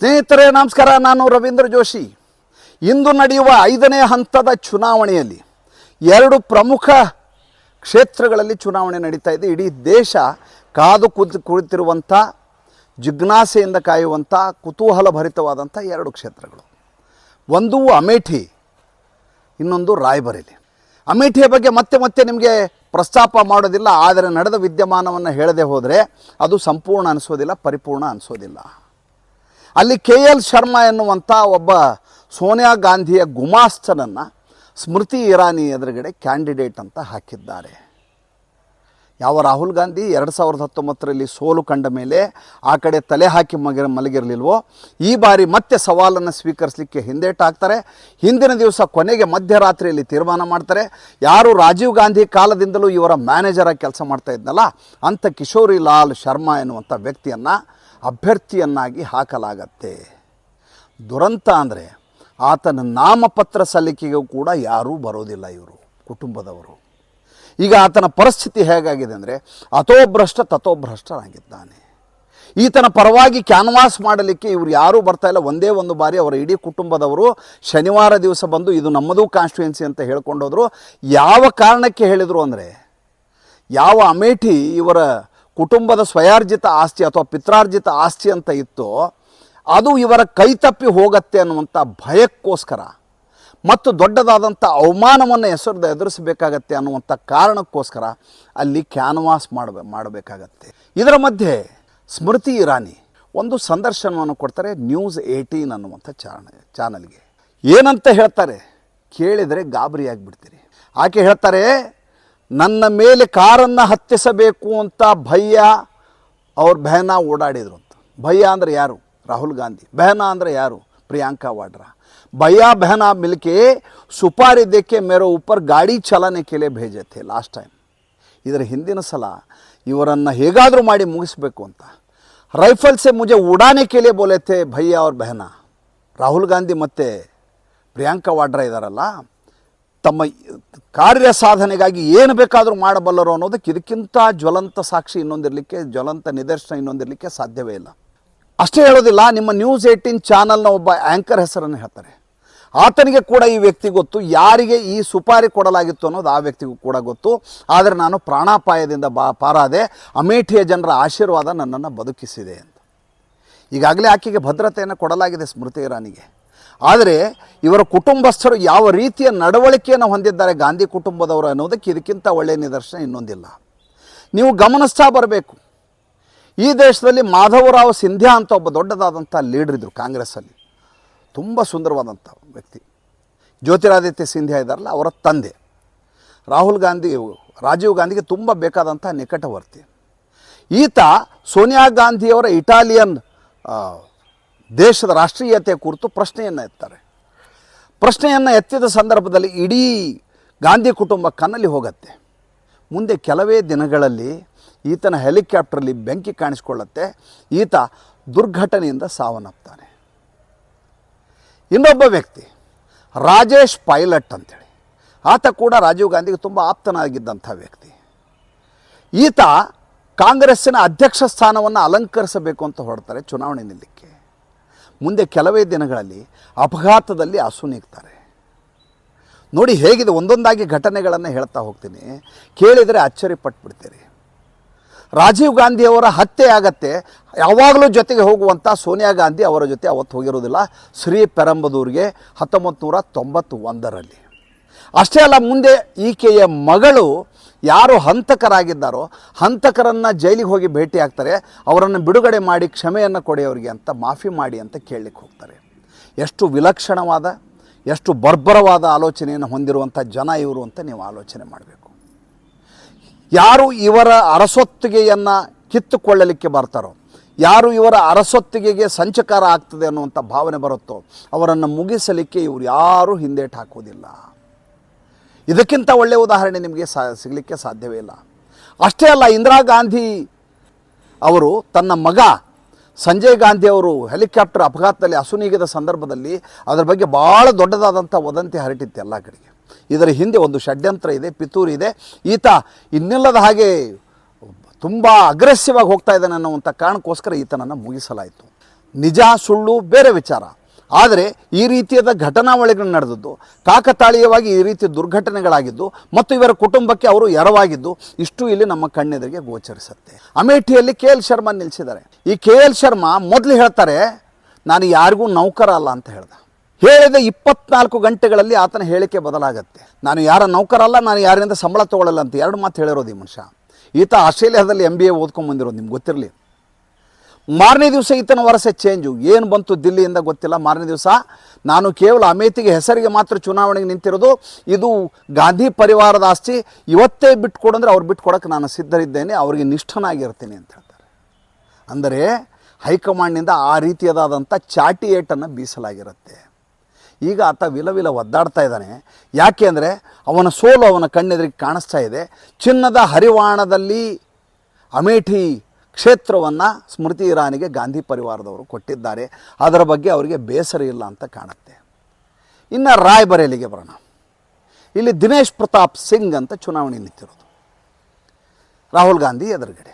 ಸ್ನೇಹಿತರೇ, ನಮಸ್ಕಾರ. ನಾನು ರವೀಂದ್ರ ಜೋಶಿ. ಇಂದು ನಡೆಯುವ ಐದನೇ ಹಂತದ ಚುನಾವಣೆಯಲ್ಲಿ ಎರಡು ಪ್ರಮುಖ ಕ್ಷೇತ್ರಗಳಲ್ಲಿ ಚುನಾವಣೆ ನಡೀತಾ ಇದೆ. ಇಡೀ ದೇಶ ಕಾದು ಕುದು ಕುಳಿತಿರುವಂಥ, ಜಿಜ್ಞಾಸೆಯಿಂದ ಕಾಯುವಂಥ ಕುತೂಹಲ ಭರಿತವಾದಂಥ ಎರಡು ಕ್ಷೇತ್ರಗಳು. ಒಂದು ಅಮೇಠಿ, ಇನ್ನೊಂದು ರಾಯಬರೇಲಿ. ಅಮೇಠಿಯ ಬಗ್ಗೆ ಮತ್ತೆ ಮತ್ತೆ ನಿಮಗೆ ಪ್ರಸ್ತಾಪ ಮಾಡೋದಿಲ್ಲ, ಆದರೆ ನಡೆದ ವಿದ್ಯಮಾನವನ್ನು ಹೇಳದೆ ಹೋದರೆ ಅದು ಸಂಪೂರ್ಣ ಅನಿಸೋದಿಲ್ಲ, ಪರಿಪೂರ್ಣ ಅನಿಸೋದಿಲ್ಲ. ಅಲ್ಲಿ ಕೆ ಎಲ್ ಶರ್ಮಾ ಎನ್ನುವಂಥ ಒಬ್ಬ ಸೋನಿಯಾ ಗಾಂಧಿಯ ಗುಮಾಸ್ತನನ್ನು ಸ್ಮೃತಿ ಇರಾನಿ ಎದುರುಗಡೆ ಕ್ಯಾಂಡಿಡೇಟ್ ಅಂತ ಹಾಕಿದ್ದಾರೆ. ಯಾವ ರಾಹುಲ್ ಗಾಂಧಿ ಎರಡು ಸಾವಿರದ ಹತ್ತೊಂಬತ್ತರಲ್ಲಿ ಸೋಲು ಕಂಡ ಮೇಲೆ ಆ ಕಡೆ ತಲೆ ಹಾಕಿ ಮಗ ಮಲಗಿರಲಿಲ್ವೋ? ಈ ಬಾರಿ ಮತ್ತೆ ಸವಾಲನ್ನು ಸ್ವೀಕರಿಸಲಿಕ್ಕೆ ಹಿಂದೇಟಾಕ್ತಾರೆ ಹಿಂದಿನ ದಿವಸ ಕೊನೆಗೆ ಮಧ್ಯರಾತ್ರಿಯಲ್ಲಿ ತೀರ್ಮಾನ ಮಾಡ್ತಾರೆ. ಯಾರು ರಾಜೀವ್ ಗಾಂಧಿ ಕಾಲದಿಂದಲೂ ಇವರ ಮ್ಯಾನೇಜರಾಗಿ ಕೆಲಸ ಮಾಡ್ತಾ ಇದ್ನಲ್ಲ ಅಂಥ ಕಿಶೋರಿ ಲಾಲ್ ಶರ್ಮಾ ಎನ್ನುವಂಥ ವ್ಯಕ್ತಿಯನ್ನು ಅಭ್ಯರ್ಥಿಯನ್ನಾಗಿ ಹಾಕಲಾಗತ್ತೆ. ದುರಂತ ಅಂದರೆ ಆತನ ನಾಮಪತ್ರ ಸಲ್ಲಿಕೆಗೂ ಕೂಡ ಯಾರೂ ಬರೋದಿಲ್ಲ ಇವರು, ಕುಟುಂಬದವರು. ಈಗ ಆತನ ಪರಿಸ್ಥಿತಿ ಹೇಗಾಗಿದೆ ಅಂದರೆ ಅಥೋಭ್ರಷ್ಟ ತಥೋಭ್ರಷ್ಟನಾಗಿದ್ದಾನೆ ಈತನ ಪರವಾಗಿ ಕ್ಯಾನ್ವಾಸ್ ಮಾಡಲಿಕ್ಕೆ ಇವರು ಯಾರೂ ಇಲ್ಲ. ಒಂದೇ ಒಂದು ಬಾರಿ ಅವರ ಇಡೀ ಕುಟುಂಬದವರು ಶನಿವಾರ ದಿವಸ ಬಂದು ಇದು ನಮ್ಮದು ಕಾನ್ಸ್ಟಿಟ್ಯೂನ್ಸಿ ಅಂತ ಹೇಳ್ಕೊಂಡೋದ್ರು. ಯಾವ ಕಾರಣಕ್ಕೆ ಹೇಳಿದರು ಅಂದರೆ ಯಾವ ಅಮೇಠಿ ಇವರ ಕುಟುಂಬದ ಸ್ವಯಾರ್ಜಿತ ಆಸ್ತಿ ಅಥವಾ ಪಿತ್ರಾರ್ಜಿತ ಆಸ್ತಿ ಅಂತ ಇತ್ತು, ಅದು ಇವರ ಕೈತಪ್ಪಿ ಹೋಗತ್ತೆ ಅನ್ನುವಂಥ ಭಯಕ್ಕೋಸ್ಕರ ಮತ್ತು ದೊಡ್ಡದಾದಂಥ ಅವಮಾನವನ್ನು ಹೆಸರು ಎದುರಿಸಬೇಕಾಗತ್ತೆ ಅನ್ನುವಂಥ ಕಾರಣಕ್ಕೋಸ್ಕರ ಅಲ್ಲಿ ಕ್ಯಾನ್ವಾಸ್ ಮಾಡಬೇ, ಮಾಡಬೇಕಾಗತ್ತೆ. ಇದರ ಮಧ್ಯೆ ಸ್ಮೃತಿ ಇರಾನಿ ಒಂದು ಸಂದರ್ಶನವನ್ನು ಕೊಡ್ತಾರೆ ನ್ಯೂಸ್ ಏಯ್ಟೀನ್ ಅನ್ನುವಂಥ ಚಾನ ಚಾನಲ್ಗೆ. ಏನಂತ ಹೇಳ್ತಾರೆ? ಕೇಳಿದರೆ ಗಾಬರಿಯಾಗಿಬಿಡ್ತೀರಿ ಆಕೆ ಹೇಳ್ತಾರೆ ನನ್ನ ಮೇಲೆ ಕಾರನ್ನು ಹತ್ತಿಸಬೇಕು ಅಂತ ಭಯ್ಯ ಅವ್ರ ಬೆಹನಾ ಓಡಾಡಿದ್ರು ಅಂತ ಭಯ್ಯ ಅಂದರೆ ಯಾರು ರಾಹುಲ್ ಗಾಂಧಿ ಬೆಹನಾ ಅಂದರೆ ಯಾರು ಪ್ರಿಯಾಂಕಾ ವಾಡ್ರಾ भैया बहना मिलके सुपारी दे के मेरे ऊपर ಗಾಡಿ ಚಲಾನೆ के लिए भेजे थे ಲಾಸ್ಟ್ ಟೈಮ್ ಇದರ ಹಿಂದಿನ ಸಲ ಇವರನ್ನು ಹೇಗಾದರೂ ಮಾಡಿ ಮುಗಿಸ್ಬೇಕು ಅಂತ ರೈಫಲ್ ಸೆ ಮುಜೆ ಉಡಾನೆ के लिए बोले थे भैया और बहना ರಾಹುಲ್ ಗಾಂಧಿ ಮತ್ತು ಪ್ರಿಯಾಂಕಾ ವಾಡ್ರಾ ಇದ್ದಾರಲ್ಲ ತಮ್ಮ ಕಾರ್ಯ ಸಾಧನೆಗಾಗಿ ಏನು ಬೇಕಾದರೂ ಮಾಡಬಲ್ಲರು ಅನ್ನೋದಕ್ಕೆ ಇದಕ್ಕಿಂತ ಜ್ವಲಂತ ಸಾಕ್ಷಿ ಇನ್ನೊಂದಿರಲಿಕ್ಕೆ, ಜ್ವಲಂತ ನಿದರ್ಶನ ಇನ್ನೊಂದಿರಲಿಕ್ಕೆ ಸಾಧ್ಯವೇ ಇಲ್ಲ. ಅಷ್ಟೇ ಹೇಳೋದಿಲ್ಲ, ನಿಮ್ಮ ನ್ಯೂಸ್ ಏಯ್ಟೀನ್ ಚಾನಲ್ನ ಒಬ್ಬ ಆ್ಯಂಕರ್ ಹೆಸರನ್ನು ಹೇಳ್ತಾರೆ. ಆತನಿಗೆ ಕೂಡ ಈ ವ್ಯಕ್ತಿ ಗೊತ್ತು, ಯಾರಿಗೆ ಈ ಸುಪಾರಿ ಕೊಡಲಾಗಿತ್ತು ಅನ್ನೋದು ಆ ವ್ಯಕ್ತಿಗೂ ಕೂಡ ಗೊತ್ತು. ಆದರೆ ನಾನು ಪ್ರಾಣಾಪಾಯದಿಂದ ಬಾ, ಪಾರಾದೆ, ಅಮೇಠಿಯ ಜನರ ಆಶೀರ್ವಾದ ನನ್ನನ್ನು ಬದುಕಿಸಿದೆ ಅಂತ. ಈಗಾಗಲೇ ಆಕೆಗೆ ಭದ್ರತೆಯನ್ನು ಕೊಡಲಾಗಿದೆ ಸ್ಮೃತಿ ಇರಾನಿಗೆ. ಆದರೆ ಇವರ ಕುಟುಂಬಸ್ಥರು ಯಾವ ರೀತಿಯ ನಡವಳಿಕೆಯನ್ನು ಹೊಂದಿದ್ದಾರೆ ಗಾಂಧಿ ಕುಟುಂಬದವರು ಅನ್ನೋದಕ್ಕೆ ಇದಕ್ಕಿಂತ ಒಳ್ಳೆಯ ನಿದರ್ಶನ ಇನ್ನೊಂದಿಲ್ಲ. ನೀವು ಗಮನಿಸ್ತಾ ಬರಬೇಕು. ಈ ದೇಶದಲ್ಲಿ ಮಾಧವರಾವ್ ಸಿಂಧ್ಯಾ ಅಂತ ಒಬ್ಬ ದೊಡ್ಡದಾದಂಥ ಲೀಡರ್ ಇದ್ದರು ಕಾಂಗ್ರೆಸ್ಸಲ್ಲಿ. ತುಂಬ ಸುಂದರವಾದಂಥ ವ್ಯಕ್ತಿ. ಜ್ಯೋತಿರಾದಿತ್ಯ ಸಿಂಧ್ಯಾ ಇದ್ದಾರಲ್ಲ, ಅವರ ತಂದೆ. ರಾಹುಲ್ ಗಾಂಧಿ, ರಾಜೀವ್ ಗಾಂಧಿಗೆ ತುಂಬ ಬೇಕಾದಂಥ ನಿಕಟವರ್ತಿ. ಈತ ಸೋನಿಯಾ ಗಾಂಧಿಯವರ ಇಟಾಲಿಯನ್ ದೇಶದ ರಾಷ್ಟ್ರೀಯತೆ ಕುರಿತು ಪ್ರಶ್ನೆಯನ್ನು ಎತ್ತಾರೆ. ಪ್ರಶ್ನೆಯನ್ನು ಎತ್ತಿದ ಸಂದರ್ಭದಲ್ಲಿ ಇಡೀ ಗಾಂಧಿ ಕುಟುಂಬ ಕನ್ನಲ್ಲಿ ಹೋಗುತ್ತೆ. ಮುಂದೆ ಕೆಲವೇ ದಿನಗಳಲ್ಲಿ ಈತನ ಹೆಲಿಕಾಪ್ಟ್ರಲ್ಲಿ ಬೆಂಕಿ ಕಾಣಿಸ್ಕೊಳ್ಳುತ್ತೆ. ಈತ ದುರ್ಘಟನೆಯಿಂದ ಸಾವನ್ನಪ್ತಾನೆ. ಇನ್ನೊಬ್ಬ ವ್ಯಕ್ತಿ, ರಾಜೇಶ್ ಪೈಲಟ್ ಅಂತೇಳಿ. ಆತ ಕೂಡ ರಾಜೀವ್ ಗಾಂಧಿಗೆ ತುಂಬ ಆಪ್ತನಾಗಿದ್ದಂಥ ವ್ಯಕ್ತಿ. ಈತ ಕಾಂಗ್ರೆಸ್ಸಿನ ಅಧ್ಯಕ್ಷ ಸ್ಥಾನವನ್ನು ಅಲಂಕರಿಸಬೇಕು ಅಂತ ಹೊರಡ್ತಾರೆ ಚುನಾವಣೆ ನಿಲ್ಲಕ್ಕೆ. ಮುಂದೆ ಕೆಲವೇ ದಿನಗಳಲ್ಲಿ ಅಪಘಾತದಲ್ಲಿ ಅಸುನೀಗ್ತಾರೆ ನೋಡಿ ಹೇಗಿದೆ ಒಂದೊಂದಾಗಿ ಘಟನೆಗಳನ್ನು ಹೇಳ್ತಾ ಹೋಗ್ತೀನಿ. ಕೇಳಿದರೆ ಅಚ್ಚರಿಪಟ್ಬಿಡ್ತೀರಿ. ರಾಜೀವ್ ಗಾಂಧಿಯವರ ಹತ್ಯೆ ಆಗತ್ತೆ. ಯಾವಾಗಲೂ ಜೊತೆಗೆ ಹೋಗುವಂಥ ಸೋನಿಯಾ ಗಾಂಧಿ ಅವರ ಜೊತೆ ಅವತ್ತು ಹೋಗಿರೋದಿಲ್ಲ. ಶ್ರೀ ಪೆರಂಬದೂರಿಗೆ ಹತ್ತೊಂಬತ್ತು ನೂರ ತೊಂಬತ್ತು ಒಂದರಲ್ಲಿ ಅಷ್ಟೇ ಅಲ್ಲ, ಮುಂದೆ ಈಕೆಯ ಮಗಳು ಯಾರು ಹಂತಕರಾಗಿದ್ದಾರೋ ಹಂತಕರನ್ನು ಜೈಲಿಗೆ ಹೋಗಿ ಭೇಟಿ ಆಗ್ತಾರೆ, ಅವರನ್ನು ಬಿಡುಗಡೆ ಮಾಡಿ ಕ್ಷಮೆಯನ್ನು ಕೊಡಿ ಅವರಿಗೆ ಅಂತ ಮಾಫಿ ಮಾಡಿ ಅಂತ ಕೇಳಲಿಕ್ಕೆ ಹೋಗ್ತಾರೆ. ಎಷ್ಟು ವಿಲಕ್ಷಣವಾದ, ಎಷ್ಟು ಬರ್ಬರವಾದ ಆಲೋಚನೆಯನ್ನು ಹೊಂದಿರುವಂಥ ಜನ ಇವರು ಅಂತ ನೀವು ಆಲೋಚನೆ ಮಾಡಬೇಕು. ಯಾರು ಇವರ ಅರಸೊತ್ತಿಗೆಯನ್ನು ಕಿತ್ತುಕೊಳ್ಳಲಿಕ್ಕೆ ಬರ್ತಾರೋ, ಯಾರು ಇವರ ಅರಸೊತ್ತಿಗೆಗೆ ಸಂಚಕಾರ ಆಗ್ತದೆ ಅನ್ನುವಂಥ ಭಾವನೆ ಬರುತ್ತೋ, ಅವರನ್ನು ಮುಗಿಸಲಿಕ್ಕೆ ಇವರು ಯಾರೂ ಹಿಂದೇಟು ಹಾಕೋದಿಲ್ಲ. ಇದಕ್ಕಿಂತ ಒಳ್ಳೆಯ ಉದಾಹರಣೆ ನಿಮಗೆ ಸಾ ಸಿಗಲಿಕ್ಕೆ ಸಾಧ್ಯವೇ ಇಲ್ಲ. ಅಷ್ಟೇ ಅಲ್ಲ, ಇಂದಿರಾ ಗಾಂಧಿ ಅವರು ತನ್ನ ಮಗ ಸಂಜಯ್ ಗಾಂಧಿ ಅವರು ಹೆಲಿಕಾಪ್ಟರ್ ಅಪಘಾತದಲ್ಲಿ ಅಸುನೀಗಿದ ಸಂದರ್ಭದಲ್ಲಿ ಅದರ ಬಗ್ಗೆ ಭಾಳ ದೊಡ್ಡದಾದಂಥ ವದಂತಿ ಹರಟಿತ್ತು ಎಲ್ಲ ಕಡೆಗೆ. ಇದರ ಹಿಂದೆ ಒಂದು ಷಡ್ಯಂತ್ರ ಇದೆ, ಪಿತೂರಿ ಇದೆ. ಈತ ಇನ್ನಿಲ್ಲದ ಹಾಗೆ ತುಂಬ ಅಗ್ರೆಸಿವ್ ಆಗಿ ಹೋಗ್ತಾ ಇದ್ದಾನೆ ಅನ್ನುವಂಥ ಕಾರಣಕ್ಕೋಸ್ಕರ ಈತನನ್ನು ಮುಗಿಸಲಾಯಿತು. ನಿಜ, ಸುಳ್ಳು, ಬೇರೆ ವಿಚಾರ. ಆದರೆ ಈ ರೀತಿಯಾದ ಘಟನಾವಳಿಗಳು ನಡೆದದ್ದು, ಕಾಕತಾಳೀಯವಾಗಿ ಈ ರೀತಿಯ ದುರ್ಘಟನೆಗಳಾಗಿದ್ದು, ಮತ್ತು ಇವರ ಕುಟುಂಬಕ್ಕೆ ಅವರು ಎರವಾಗಿದ್ದು, ಇಷ್ಟು ಇಲ್ಲಿ ನಮ್ಮ ಕಣ್ಣೆದುರಿಗೆ ಗೋಚರಿಸುತ್ತೆ. ಅಮೇಠಿಯಲ್ಲಿ ಕೆ ಎಲ್ ಶರ್ಮಾ ನಿಲ್ಲಿಸಿದ್ದಾರೆ ಈ ಕೆ ಎಲ್ ಶರ್ಮಾ ಮೊದಲು ಹೇಳ್ತಾರೆ, ನಾನು ಯಾರಿಗೂ ನೌಕರ ಅಲ್ಲ ಅಂತ ಹೇಳ್ದೆ. ಹೇಳಿದ ಇಪ್ಪತ್ನಾಲ್ಕು ಗಂಟೆಗಳಲ್ಲಿ ಆತನ ಹೇಳಿಕೆ ಬದಲಾಗುತ್ತೆ. ನಾನು ಯಾರ ನೌಕರ ಅಲ್ಲ, ನಾನು ಯಾರಿಂದ ಸಂಬಳ ತಗೊಳ್ಳಲ್ಲ ಅಂತ ಎರಡು ಮಾತು ಹೇಳಿರೋದು ಈ ಮನುಷ್ಯ. ಈತ ಆಸ್ಟ್ರೇಲಿಯಾದಲ್ಲಿ ಎಂ ಬಿ ಎ ಓದ್ಕೊಂಡು ಬಂದಿರೋದು, ನಿಮ್ಗೆ ಗೊತ್ತಿರಲಿ. ಮಾರನೇ ದಿವಸ ಈತನ ವರಸೆ ಚೇಂಜು ಏನು ಬಂತು ದಿಲ್ಲಿಯಿಂದ ಗೊತ್ತಿಲ್ಲ. ಮಾರನೇ ದಿವಸ ನಾನು ಕೇವಲ ಅಮೇಥಿಗೆ ಹೆಸರಿಗೆ ಮಾತ್ರ ಚುನಾವಣೆಗೆ ನಿಂತಿರೋದು. ಇದು ಗಾಂಧಿ ಪರಿವಾರದ ಆಸ್ತಿ. ಇವತ್ತೇ ಬಿಟ್ಕೊಡಂದ್ರೆ ಅವ್ರು ಬಿಟ್ಕೊಡೋಕ್ಕೆ ನಾನು ಸಿದ್ಧರಿದ್ದೇನೆ. ಅವರಿಗೆ ನಿಷ್ಠನಾಗಿರ್ತೀನಿ ಅಂತ ಹೇಳ್ತಾರೆ. ಅಂದರೆ ಹೈಕಮಾಂಡ್ನಿಂದ ಆ ರೀತಿಯದಾದಂಥ ಚಾಟಿಯೇಟನ್ನು ಬೀಸಲಾಗಿರುತ್ತೆ. ಈಗ ಆತ ವಿಲವಿಲ ಒದ್ದಾಡ್ತಾ ಇದ್ದಾನೆ. ಯಾಕೆ ಅಂದರೆ ಅವನ ಸೋಲು ಅವನ ಕಣ್ಣೆದುರಿಗೆ ಕಾಣಿಸ್ತಾ ಇದೆ. ಚಿನ್ನದ ಹರಿವಾಣದಲ್ಲಿ ಅಮೇಠಿ ಕ್ಷೇತ್ರವನ್ನು ಸ್ಮೃತಿ ಇರಾನಿಗೆ ಗಾಂಧಿ ಪರಿವಾರದವರು ಕೊಟ್ಟಿದ್ದಾರೆ. ಅದರ ಬಗ್ಗೆ ಅವರಿಗೆ ಬೇಸರ ಇಲ್ಲ ಅಂತ ಕಾಣುತ್ತೆ. ಇನ್ನು ರಾಯ್ಬರೇಲಿಗೆ ಬರೋಣ. ಇಲ್ಲಿ ದಿನೇಶ್ ಪ್ರತಾಪ್ ಸಿಂಗ್ ಅಂತ ಚುನಾವಣೆ ನಿಂತಿರೋದು. ರಾಹುಲ್ ಗಾಂಧಿ ಎದುರುಗಡೆ.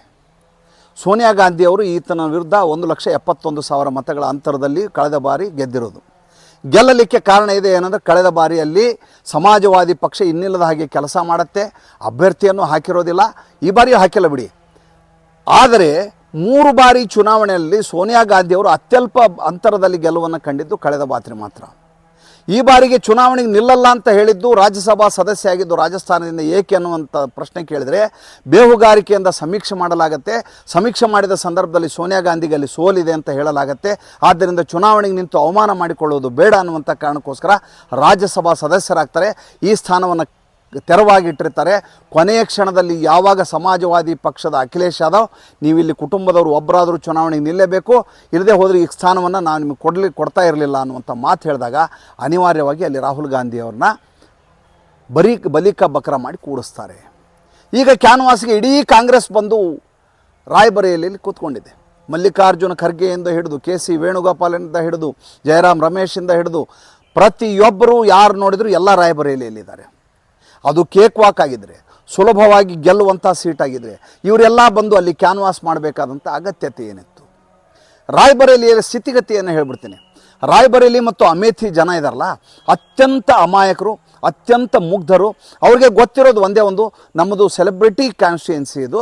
ಸೋನಿಯಾ ಗಾಂಧಿ ಅವರು ಈತನ ವಿರುದ್ಧ ಒಂದು ಲಕ್ಷ ಎಪ್ಪತ್ತೊಂದು ಸಾವಿರ ಮತಗಳ ಅಂತರದಲ್ಲಿ ಕಳೆದ ಬಾರಿ ಗೆದ್ದಿರೋದು. ಗೆಲ್ಲಲಿಕ್ಕೆ ಕಾರಣ ಇದೆ ಏನಂದರೆ ಕಳೆದ ಬಾರಿಯಲ್ಲಿ ಸಮಾಜವಾದಿ ಪಕ್ಷ ಇನ್ನಿಲ್ಲದ ಹಾಗೆ ಕೆಲಸ ಮಾಡುತ್ತೆ. ಅಭ್ಯರ್ಥಿಯನ್ನು ಹಾಕಿರೋದಿಲ್ಲ. ಈ ಬಾರಿಯೂ ಹಾಕಿಲ್ಲ ಬಿಡಿ. ಆದರೆ ಮೂರು ಬಾರಿ ಚುನಾವಣೆಯಲ್ಲಿ ಸೋನಿಯಾ ಗಾಂಧಿ ಅವರು ಅತ್ಯಲ್ಪ ಅಂತರದಲ್ಲಿ ಗೆಲುವನ್ನು ಕಂಡಿದ್ದು ಕಳೆದ ಬಾತ್ರಿ ಮಾತ್ರ. ಈ ಬಾರಿಗೆ ಚುನಾವಣೆಗೆ ನಿಲ್ಲಲ್ಲ ಅಂತ ಹೇಳಿದ್ದು ರಾಜ್ಯಸಭಾ ಸದಸ್ಯ ಆಗಿದ್ದು ರಾಜಸ್ಥಾನದಿಂದ ಏಕೆ ಅನ್ನುವಂಥ ಪ್ರಶ್ನೆ ಕೇಳಿದರೆ ಬೇಹುಗಾರಿಕೆಯಿಂದ ಸಮೀಕ್ಷೆ ಮಾಡಲಾಗತ್ತೆ. ಸಮೀಕ್ಷೆ ಮಾಡಿದ ಸಂದರ್ಭದಲ್ಲಿ ಸೋನಿಯಾ ಗಾಂಧಿಗೆ ಅಲ್ಲಿ ಸೋಲಿದೆ ಅಂತ ಹೇಳಲಾಗತ್ತೆ. ಆದ್ದರಿಂದ ಚುನಾವಣೆಗೆ ನಿಂತು ಅವಮಾನ ಮಾಡಿಕೊಳ್ಳುವುದು ಬೇಡ ಅನ್ನುವಂಥ ಕಾರಣಕ್ಕೋಸ್ಕರ ರಾಜ್ಯಸಭಾ ಸದಸ್ಯರಾಗ್ತಾರೆ. ಈ ಸ್ಥಾನವನ್ನು ತೆರವಾಗಿಟ್ಟಿರ್ತಾರೆ. ಕೊನೆಯ ಕ್ಷಣದಲ್ಲಿ ಯಾವಾಗ ಸಮಾಜವಾದಿ ಪಕ್ಷದ ಅಖಿಲೇಶ್ ಯಾದವ್ ನೀವು ಇಲ್ಲಿ ಕುಟುಂಬದವರು ಒಬ್ಬರಾದರೂ ಚುನಾವಣೆಗೆ ನಿಲ್ಲಬೇಕು, ಇಲ್ಲದೆ ಹೋದರೆ ಈ ಸ್ಥಾನವನ್ನು ನಾನು ನಿಮಗೆ ಕೊಡಲಿ, ಕೊಡ್ತಾ ಇರಲಿಲ್ಲ ಅನ್ನುವಂಥ ಮಾತು ಹೇಳಿದಾಗ ಅನಿವಾರ್ಯವಾಗಿ ಅಲ್ಲಿ ರಾಹುಲ್ ಗಾಂಧಿಯವ್ರನ್ನ ಬರೀ ಬಲಿಕ ಬಕರ ಮಾಡಿ ಕೂಡಿಸ್ತಾರೆ. ಈಗ ಕ್ಯಾನ್ವಾಸ್ಗೆ ಇಡೀ ಕಾಂಗ್ರೆಸ್ ಬಂದು ರಾಯ್ಬರೇಲಿಯಲ್ಲಿ ಕೂತ್ಕೊಂಡಿದೆ. ಮಲ್ಲಿಕಾರ್ಜುನ ಖರ್ಗೆಯಿಂದ ಹಿಡಿದು, ಕೆ ಸಿ ವೇಣುಗೋಪಾಲಿಂದ ಹಿಡಿದು, ಜಯರಾಮ್ ರಮೇಶಿಂದ ಹಿಡಿದು, ಪ್ರತಿಯೊಬ್ಬರು ಯಾರು ನೋಡಿದರೂ ಎಲ್ಲ ರಾಯ್ಬರೇಲಿಯಲ್ಲಿದ್ದಾರೆ. ಅದು ಕೇಕ್ ವಾಕ್ ಆಗಿದ್ರೆ, ಸುಲಭವಾಗಿ ಗೆಲ್ಲುವಂಥ ಸೀಟ್ ಆಗಿದ್ರೆ, ಇವರೆಲ್ಲ ಬಂದು ಅಲ್ಲಿ ಕ್ಯಾನ್ವಾಸ್ ಮಾಡಬೇಕಾದಂಥ ಅಗತ್ಯತೆ ಏನಿತ್ತು? ರಾಯ್ಬರೇಲಿಯ ಸ್ಥಿತಿಗತಿಯನ್ನು ಹೇಳ್ಬಿಡ್ತೀನಿ. ರಾಯ್ಬರೇಲಿ ಮತ್ತು ಅಮೇಥಿ ಜನ ಇದಾರಲ್ಲ, ಅತ್ಯಂತ ಅಮಾಯಕರು, ಅತ್ಯಂತ ಮುಗ್ಧರು, ಅವ್ರಿಗೆ ಗೊತ್ತಿರೋದು ಒಂದೇ ಒಂದು, ನಮ್ಮದು ಸೆಲೆಬ್ರಿಟಿ ಕಾನ್ಸ್ಟಿಯೆನ್ಸಿ ಇದು.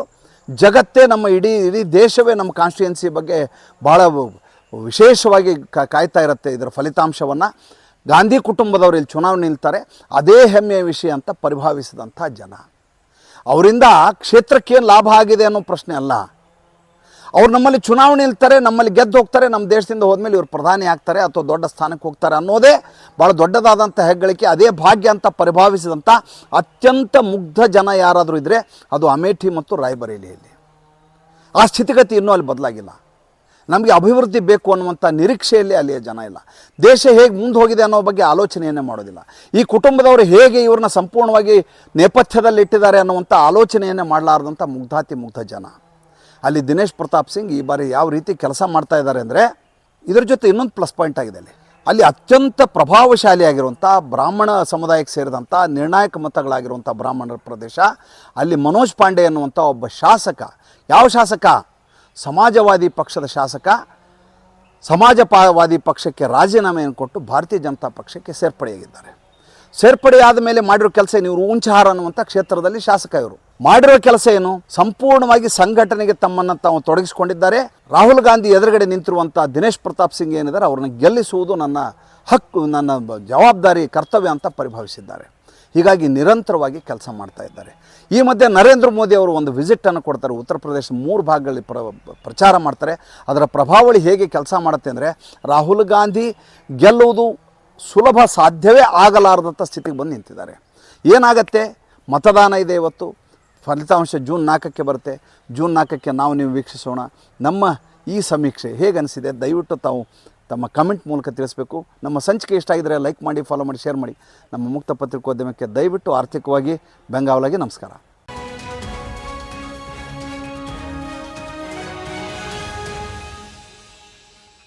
ಜಗತ್ತೇ ನಮ್ಮ ಇಡೀ ಇಡೀ ದೇಶವೇ ನಮ್ಮ ಕಾನ್ಸ್ಟಿಯೆನ್ಸಿ ಬಗ್ಗೆ ಭಾಳ ವಿಶೇಷವಾಗಿ ಕಾಯ್ತಾ ಇರುತ್ತೆ ಇದರ ಫಲಿತಾಂಶವನ್ನು. ಗಾಂಧಿ ಕುಟುಂಬದವರು ಇಲ್ಲಿ ಚುನಾವಣೆ ನಿಲ್ತಾರೆ, ಅದೇ ಹೆಮ್ಮೆಯ ವಿಷಯ ಅಂತ ಪರಿಭಾವಿಸಿದಂಥ ಜನ. ಅವರಿಂದ ಕ್ಷೇತ್ರಕ್ಕೇನು ಲಾಭ ಆಗಿದೆ ಅನ್ನೋ ಪ್ರಶ್ನೆ ಅಲ್ಲ. ಅವ್ರು ನಮ್ಮಲ್ಲಿ ಚುನಾವಣೆ ನಿಲ್ತಾರೆ, ನಮ್ಮಲ್ಲಿ ಗೆದ್ದು ಹೋಗ್ತಾರೆ ನಮ್ಮ ದೇಶದಿಂದ ಹೋದ್ಮೇಲೆ ಇವರು ಪ್ರಧಾನಿ ಆಗ್ತಾರೆ ಅಥವಾ ದೊಡ್ಡ ಸ್ಥಾನಕ್ಕೆ ಹೋಗ್ತಾರೆ ಅನ್ನೋದೇ ಭಾಳ ದೊಡ್ಡದಾದಂಥ ಹೆಗ್ಗಳಿಕೆ, ಅದೇ ಭಾಗ್ಯ ಅಂತ ಪರಿಭಾವಿಸಿದಂಥ ಅತ್ಯಂತ ಮುಗ್ಧ ಜನ ಯಾರಾದರೂ ಇದ್ದರೆ ಅದು ಅಮೇಠಿ ಮತ್ತು ರಾಯಬರೇಲಿಯಲ್ಲಿ ಆ ಸ್ಥಿತಿಗತಿ ಇನ್ನೂ ಅಲ್ಲಿ ಬದಲಾಗಿಲ್ಲ. ನಮಗೆ ಅಭಿವೃದ್ಧಿ ಬೇಕು ಅನ್ನುವಂಥ ನಿರೀಕ್ಷೆಯಲ್ಲಿ ಅಲ್ಲಿಯ ಜನ ಇಲ್ಲ. ದೇಶ ಹೇಗೆ ಮುಂದೆ ಹೋಗಿದೆ ಅನ್ನೋ ಬಗ್ಗೆ ಆಲೋಚನೆಯನ್ನೇ ಮಾಡೋದಿಲ್ಲ. ಈ ಕುಟುಂಬದವರು ಹೇಗೆ ಇವ್ರನ್ನ ಸಂಪೂರ್ಣವಾಗಿ ನೇಪಥ್ಯದಲ್ಲಿ ಇಟ್ಟಿದ್ದಾರೆ ಅನ್ನುವಂಥ ಆಲೋಚನೆಯನ್ನೇ ಮಾಡಲಾರ್ದಂಥ ಮುಗ್ಧಾತಿ ಮುಗ್ಧ ಜನ. ಅಲ್ಲಿ ದಿನೇಶ್ ಪ್ರತಾಪ್ ಸಿಂಗ್ ಈ ಬಾರಿ ಯಾವ ರೀತಿ ಕೆಲಸ ಮಾಡ್ತಾ ಇದ್ದಾರೆ ಅಂದರೆ ಇದ್ರ ಜೊತೆ ಇನ್ನೊಂದು ಪ್ಲಸ್ ಪಾಯಿಂಟ್ ಆಗಿದೆ ಅಲ್ಲಿ. ಅಲ್ಲಿ ಅತ್ಯಂತ ಪ್ರಭಾವಶಾಲಿಯಾಗಿರುವಂಥ ಬ್ರಾಹ್ಮಣ ಸಮುದಾಯಕ್ಕೆ ಸೇರಿದಂಥ ನಿರ್ಣಾಯಕ ಮತಗಳಾಗಿರುವಂಥ ಬ್ರಾಹ್ಮಣರ ಪ್ರದೇಶ. ಅಲ್ಲಿ ಮನೋಜ್ ಪಾಂಡೆ ಅನ್ನುವಂಥ ಒಬ್ಬ ಶಾಸಕ. ಯಾವ ಶಾಸಕ? ಸಮಾಜವಾದಿ ಪಕ್ಷದ ಶಾಸಕ ಸಮಾಜವಾದಿ ಪಕ್ಷಕ್ಕೆ ರಾಜೀನಾಮೆಯನ್ನು ಕೊಟ್ಟು ಭಾರತೀಯ ಜನತಾ ಪಕ್ಷಕ್ಕೆ ಸೇರ್ಪಡೆಯಾಗಿದ್ದಾರೆ. ಸೇರ್ಪಡೆಯಾದ ಮೇಲೆ ಮಾಡಿರೋ ಕೆಲಸ ಏನು? ಇವರು ಉಂಚಹಾರ ಅನ್ನುವಂಥ ಕ್ಷೇತ್ರದಲ್ಲಿ ಶಾಸಕ ಇವರು. ಮಾಡಿರೋ ಕೆಲಸ ಏನು? ಸಂಪೂರ್ಣವಾಗಿ ಸಂಘಟನೆಗೆ ತಮ್ಮನ್ನು ತಾವು ತೊಡಗಿಸಿಕೊಂಡಿದ್ದಾರೆ. ರಾಹುಲ್ ಗಾಂಧಿ ಎದುರುಗಡೆ ನಿಂತಿರುವಂಥ ದಿನೇಶ್ ಪ್ರತಾಪ್ ಸಿಂಗ್ ಏನಿದ್ದಾರೆ, ಅವ್ರನ್ನ ಗೆಲ್ಲಿಸುವುದು ನನ್ನ ಹಕ್ಕು, ನನ್ನ ಜವಾಬ್ದಾರಿ, ಕರ್ತವ್ಯ ಅಂತ ಪರಿಭಾವಿಸಿದ್ದಾರೆ. ಹೀಗಾಗಿ ನಿರಂತರವಾಗಿ ಕೆಲಸ ಮಾಡ್ತಾ ಇದ್ದಾರೆ. ಈ ಮಧ್ಯೆ ನರೇಂದ್ರ ಮೋದಿ ಅವರು ಒಂದು ವಿಸಿಟನ್ನು ಕೊಡ್ತಾರೆ. ಉತ್ತರ ಪ್ರದೇಶ ಮೂರು ಭಾಗಗಳಲ್ಲಿ ಪ್ರ, ಪ್ರಚಾರ ಮಾಡ್ತಾರೆ. ಅದರ ಪ್ರಭಾವಳಿ ಹೇಗೆ ಕೆಲಸ ಮಾಡುತ್ತೆ ಅಂದರೆ ರಾಹುಲ್ ಗಾಂಧಿ ಗೆಲ್ಲುವುದು ಸುಲಭ ಸಾಧ್ಯವೇ ಆಗಲಾರದಂಥ ಸ್ಥಿತಿಗೆ ಬಂದು ನಿಂತಿದ್ದಾರೆ. ಏನಾಗತ್ತೆ? ಮತದಾನ ಇದೆ ಇವತ್ತು. ಫಲಿತಾಂಶ ಜೂನ್ ನಾಲ್ಕಕ್ಕೆ ಬರುತ್ತೆ. ಜೂನ್ ನಾಲ್ಕಕ್ಕೆ ನಾವು ನೀವು ವೀಕ್ಷಿಸೋಣ. ನಮ್ಮ ಈ ಸಮೀಕ್ಷೆ ಹೇಗೆ ಅನಿಸಿದೆ ದಯವಿಟ್ಟು ತಾವು ತಮ್ಮ ಕಮೆಂಟ್ ಮೂಲಕ ತಿಳಿಸಬೇಕು. ನಮ್ಮ ಸಂಚಿಕೆ ಇಷ್ಟ ಆಗಿದ್ರೆ ಲೈಕ್ ಮಾಡಿ ಫಾಲೋ ಮಾಡಿ ಶೇರ್ ಮಾಡಿ. ನಮ್ಮ ಮುಕ್ತ ಪತ್ರಿಕೋದ್ಯಮಕ್ಕೆ ದಯವಿಟ್ಟು ಆರ್ಥಿಕವಾಗಿ ಬೆಂಗಾವಲಾಗಿ ನಮಸ್ಕಾರ.